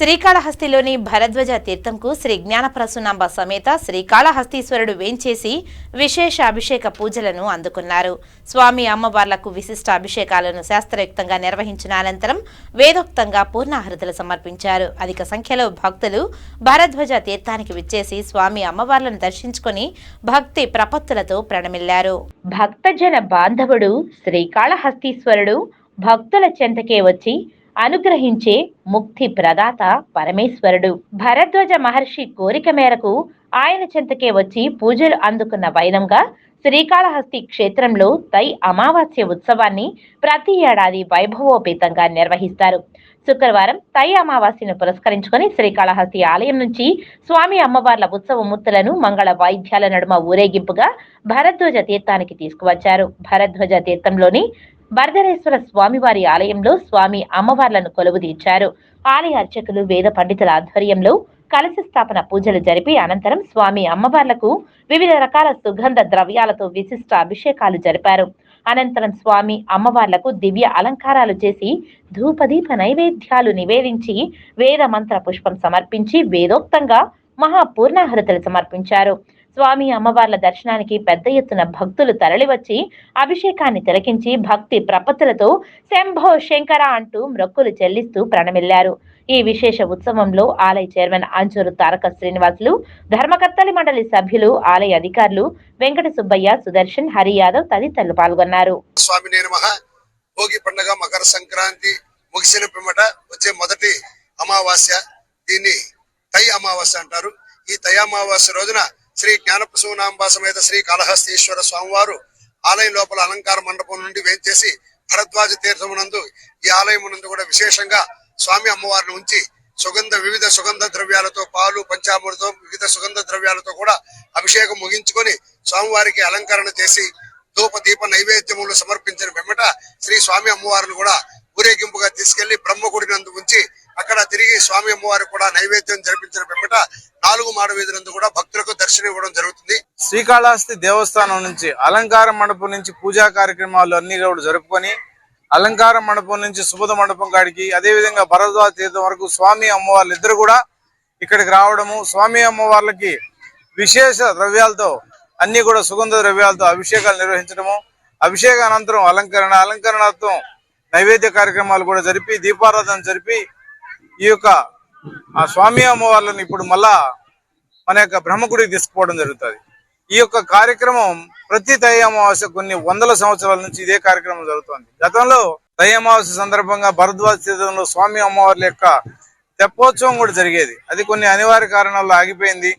శ్రీకాళహస్తిలోని భరద్వజ తీర్థంకు శ్రీ జ్ఞానప్రసూనాంబ సమేత శ్రీకాళహస్తీశ్వరుడు వేంచేసి విశేష అభిషేక పూజలను అందుకున్నారు. స్వామి అమ్మవార్లకు విశిష్ట అభిషేకాలను శాస్త్రయుక్తంగా నిర్వహించిన అనంతరం వేదోక్తంగా పూర్ణాహృతులు సమర్పించారు. అధిక సంఖ్యలో భక్తులు భరద్వజ తీర్థానికి విచ్చేసి స్వామి అమ్మవార్లను దర్శించుకొని భక్తి ప్రపత్తులతో ప్రణమిల్లారు. భక్తజన బాంధవుడు శ్రీకాళహస్తీశ్వరుడు భక్తుల చెంతకే వచ్చి అనుగ్రహించే ముక్తి ప్రదాత పరమేశ్వరుడు. భరద్వాజ మహర్షి కోరిక మేరకు ఆయన చెంతకే వచ్చి పూజలు అందుకున్న వైనంగా శ్రీకాళహస్తి క్షేత్రంలో తై అమావాస్య ఉత్సవాన్ని ప్రతి ఏడాది వైభవోపేతంగా నిర్వహిస్తారు. శుక్రవారం తై అమావాస్యను పురస్కరించుకొని శ్రీకాళహస్తి ఆలయం నుంచి స్వామి అమ్మవార్ల ఉత్సవ మూర్తులను మంగళ వాయిద్యాల నడుమ ఊరేగింపుగా భరద్వాజ తీర్థానికి తీసుకువచ్చారు. భరద్వాజ తీర్థంలోని బర్ధరేశ్వర స్వామివారి ఆలయంలో స్వామి అమ్మవార్లను కొలువు తీర్చారు ఆలయ అర్చకులు వేద పండితుల ఆధ్వర్యంలో కలశ స్థాపన పూజలు జరిపి అనంతరం స్వామి అమ్మవార్లకు వివిధ రకాల సుగంధ ద్రవ్యాలతో విశిష్ట అభిషేకాలు జరిపారు. అనంతరం స్వామి అమ్మవార్లకు దివ్య అలంకారాలు చేసి ధూపదీప నైవేద్యాలు నివేదించి వేద మంత్ర పుష్పం సమర్పించి వేదోక్తంగా మహాపూర్ణాహృతలు సమర్పించారు. స్వామి అమ్మవార్ల దర్శనానికి పెద్ద ఎత్తున భక్తులు తరలివచ్చి అభిషేకాన్ని తిలకించి భక్తి ప్రపత్తులతో శంభో శంకర అంటూ మ్రొక్కులు చెల్లిస్తూ ప్రణమిల్లారు. ఈ విశేష ఉత్సవంలో ఆలయ చైర్మన్ ఆంచూరు తారక శ్రీనివాసులు ధర్మకర్తలి మండలి సభ్యులు ఆలయ అధికారులు వెంకట సుబ్బయ్య సుదర్శన్ హరి యాదవ్ తదితరులు పాల్గొన్నారు. స్వామి భోగి పండుగ మకర సంక్రాంతి ముగిసిన పిమ్మట వచ్చే మొదటి అమావాస్య దీన్ని తై అమావాస్య అంటారు. ఈ తై అమావాస్య రోజున శ్రీ జ్ఞానప్రసూనాంబ సమేత శ్రీ కాళహస్తీశ్వర స్వామివారు ఆలయం లోపల అలంకార మండపం నుండి వేంచేసి భరద్వాజ తీర్థమునందు ఈ ఆలయమునందు కూడా విశేషంగా స్వామి అమ్మవారిని ఉంచి సుగంధ వివిధ సుగంధ ద్రవ్యాలతో పాలు పంచామృతం వివిధ సుగంధ ద్రవ్యాలతో కూడా అభిషేకం ముగించుకొని స్వామివారికి అలంకరణ చేసి ధూప దీప నైవేద్యములు సమర్పించిన వెంబట శ్రీ స్వామి అమ్మవారిని కూడా ఊరేగింపుగా తీసుకెళ్ళి బ్రహ్మగుడి నందు ఉంచి అక్కడ తిరిగి స్వామి అమ్మవారు కూడా నైవేద్యం జరిపించిన వెంబట నాలుగు మాడ వీధి కూడా భక్తులకు దర్శనం ఇవ్వడం జరుగుతుంది. శ్రీకాళహస్తి దేవస్థానం నుంచి అలంకార మండపం నుంచి పూజా కార్యక్రమాలు అన్ని కూడా జరుపుకొని అలంకార మండపం నుంచి సుబుధ మండపం కాడికి అదే విధంగా భరద్వాజ తీర్థం వరకు స్వామి అమ్మవార్లు ఇద్దరు కూడా ఇక్కడికి రావడము స్వామి అమ్మవార్లకి విశేష ద్రవ్యాలతో అన్ని కూడా సుగంధ ద్రవ్యాలతో అభిషేకాలు నిర్వహించడము అభిషేక అనంతరం అలంకరణ అలంకరణార్థం నైవేద్య కార్యక్రమాలు కూడా జరిపి దీపారాధన జరిపి ఈ యొక్క ఆ స్వామి అమ్మవార్లను ఇప్పుడు మళ్ళా మన యొక్క బ్రహ్మగుడికి తీసుకుపోవడం జరుగుతుంది. ఈ యొక్క కార్యక్రమం ప్రతి దయ అమావాస్య కొన్ని వందల సంవత్సరాల నుంచి ఇదే కార్యక్రమం జరుగుతుంది. గతంలో దయ అమావాస్య సందర్భంగా భరద్వాజ సీజన్లో స్వామి అమ్మవార్ల యొక్క తెప్పోత్సవం కూడా జరిగేది. అది కొన్ని అనివార్య కారణాల్లో ఆగిపోయింది.